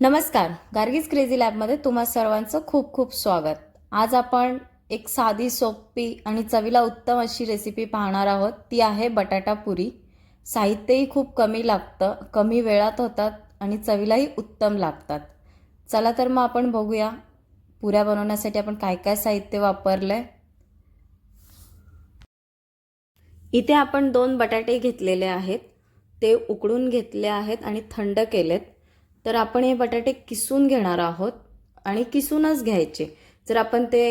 नमस्कार. गार्गीज क्रेझी लॅबमध्ये तुम्हा सर्वांचं खूप खूप स्वागत. आज आपण एक साधी सोपी आणि चवीला उत्तम अशी रेसिपी पाहणार आहोत. ती आहे बटाटा पुरी. साहित्यही खूप कमी लागतं कमी वेळात होतात आणि चवीलाही उत्तम लागतात. चला तर मग आपण बघूया पुऱ्या बनवण्यासाठी आपण काय काय साहित्य वापरलं आहे इथे आपण दोन बटाटे घेतलेले आहेत. ते उकडून घेतले आहेत आणि थंड केलेत. तर आपण हे बटाटे किसून घेणार आहोत आणि किसूनच घ्यायचे. जर आपण ते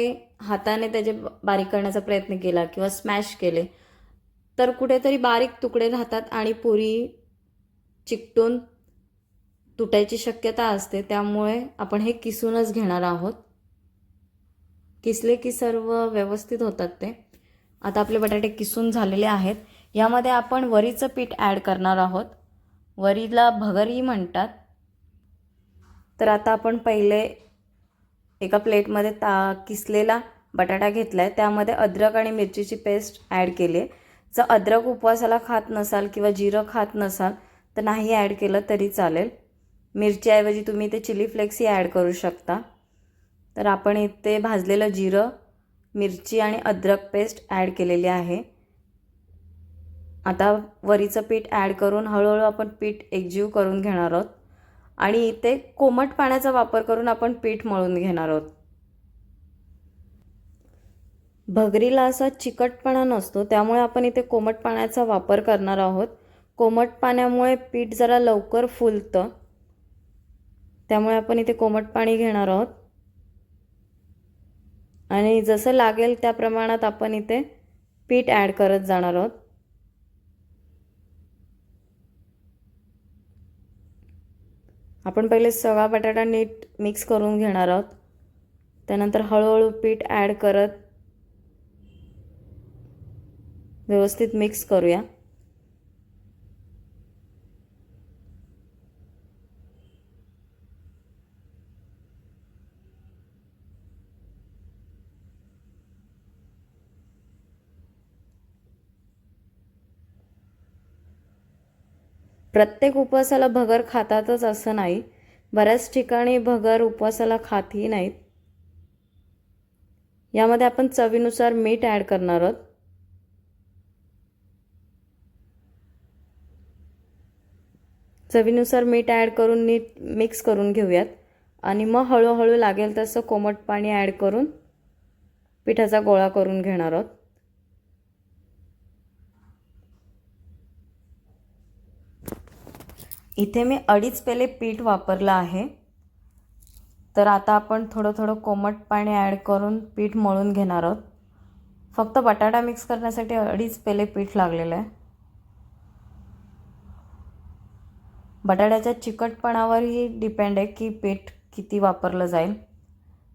हाताने त्याचे बारीक करण्याचा प्रयत्न केला किंवा स्मॅश केले तर कुठेतरी बारीक तुकडे राहतात आणि पुरी चिकटून तुटायची शक्यता असते. त्यामुळे आपण हे किसूनच घेणार आहोत. किसले की सर्व व्यवस्थित होतात ते. आता आपले बटाटे किसून झालेले आहेत. यामध्ये आपण वरीचं पीठ ॲड करणार आहोत. वरीला भगरी म्हणतात. तर आता आपण पहिले एका प्लेटमध्ये ता किसलेला बटाटा घेतला आहे त्यामध्ये अद्रक आणि मिरचीची पेस्ट ॲड केली आहे जर अद्रक उपवासाला खात नसाल किंवा जिरं खात नसाल तर नाही ॲड केलं तरी चालेल. मिरचीऐवजी तुम्ही ते चिली फ्लेक्सही ॲड करू शकता. तर आपण इथे भाजलेलं जिरं मिरची आणि अद्रक पेस्ट ॲड केलेली आहे. आता वरीचं पीठ ॲड करून हळूहळू आपण पीठ एकजीव करून घेणार आहोत. आणि इथे कोमट पाण्याचा वापर करून आपण पीठ मळून घेणार आहोत. भगरीला असा चिकटपणा नसतो त्यामुळे आपण इथे कोमट पाण्याचा वापर करणार आहोत. कोमट पाण्यामुळे पीठ जरा लवकर फुलतं त्यामुळे आपण इथे कोमट पाणी घेणार आहोत. आणि जसं लागेल त्या प्रमाणात आपण इथे पीठ ॲड करत जाणार आहोत. आपण पहिले सगळा बटाटा नीट मिक्स करून घेणार आहोत. त्यानंतर हळूहळू पीठ ॲड करत व्यवस्थित मिक्स करूया. प्रत्येक उपवासाला भगर खातातच असं नाही. बऱ्याच ठिकाणी भगर उपवासाला खातही नाहीत. यामध्ये आपण चवीनुसार मीठ ॲड करणार आहोत. चवीनुसार मीठ ॲड करून नीट मिक्स करून घेऊयात. आणि मग हळूहळू लागेल तसं कोमट पाणी ॲड करून पिठाचा गोळा करून घेणार आहोत. इथे मी अडीच पेले पीठ वापरलं आहे. तर आता आपण थोडं थोडं कोमट पाणी ॲड करून पीठ मळून घेणार आहोत. फक्त बटाटा मिक्स करण्यासाठी अडीच पेले पीठ लागलेलं आहे. बटाट्याच्या चिकटपणावरही डिपेंड आहे की पीठ किती वापरलं जाईल.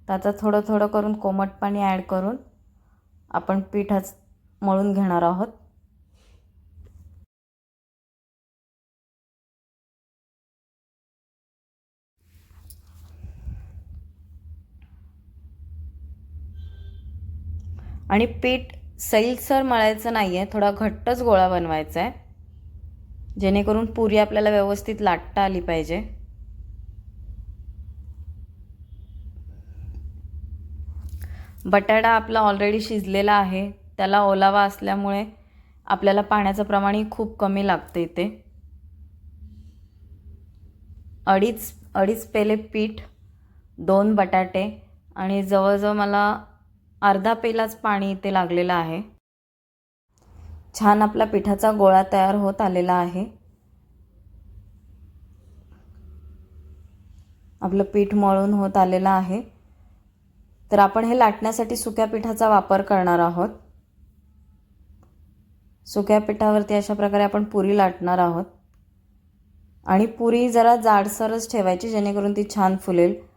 तर आता थोडं थोडं करून कोमट पाणी ॲड करून आपण पीठच मळून घेणार आहोत. आणि पीठ सैलसर मळायचं नाही आहे थोडा घट्टच गोळा बनवायचा आहे जेणेकरून पुरी आपल्याला व्यवस्थित लाटता आली पाहिजे. बटाटा आपला ऑलरेडी शिजलेला आहे. त्याला ओलावा असल्यामुळे आपल्याला पाण्याचं प्रमाणही खूप कमी लागतं इथे. अडीच अडीच पेले पीठ दोन बटाटे आणि जवळजवळ मला अर्धा पेलाच पाणी इथे लागलेलं आहे. छान आपला पिठाचा गोळा तयार होत आलेला आहे. आपलं पीठ मळून होत आलेलं आहे. तर आपण हे लाटण्यासाठी सुक्या पिठाचा वापर करणार आहोत. सुक्या पिठावरती अशा प्रकारे आपण पुरी लाटणार आहोत. आणि पुरी जरा जाडसरच ठेवायची जेणेकरून ती छान फुलेल.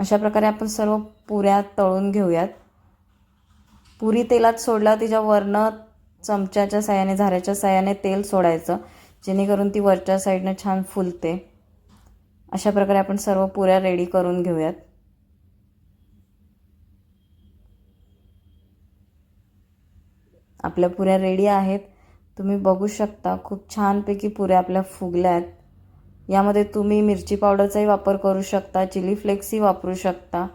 अशा प्रकारे आपण सर्व पुऱ्या तळून घेऊयात. पुरी तेलात सोडला तिच्या वरनं चमच्याच्या साह्याने झाऱ्याच्या साह्याने तेल सोडायचं जेणेकरून ती वरच्या साईडनं छान फुलते. अशा प्रकारे आपण सर्व पुऱ्या रेडी करून घेऊयात. आपल्या पुऱ्या रेडी आहेत. तुम्ही बघू शकता खूप छानपैकी पुऱ्या आपल्या फुगल्या आहेत यामध्ये तुम्ही मिरची पावडरचाही वापर करू शकता चिली फ्लेक्सही वापरू शकता.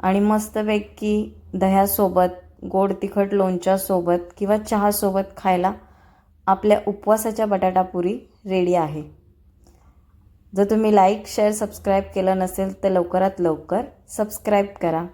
आणि मस्तपैकी दह्यासोबत गोड तिखट लोणच्यासोबत किंवा चहासोबत खायला आपल्या उपवासाच्या बटाटापुरी रेडी आहे. जर तुम्ही लाईक शेअर सबस्क्राईब केलं नसेल तर लवकरात लवकर सबस्क्राईब करा.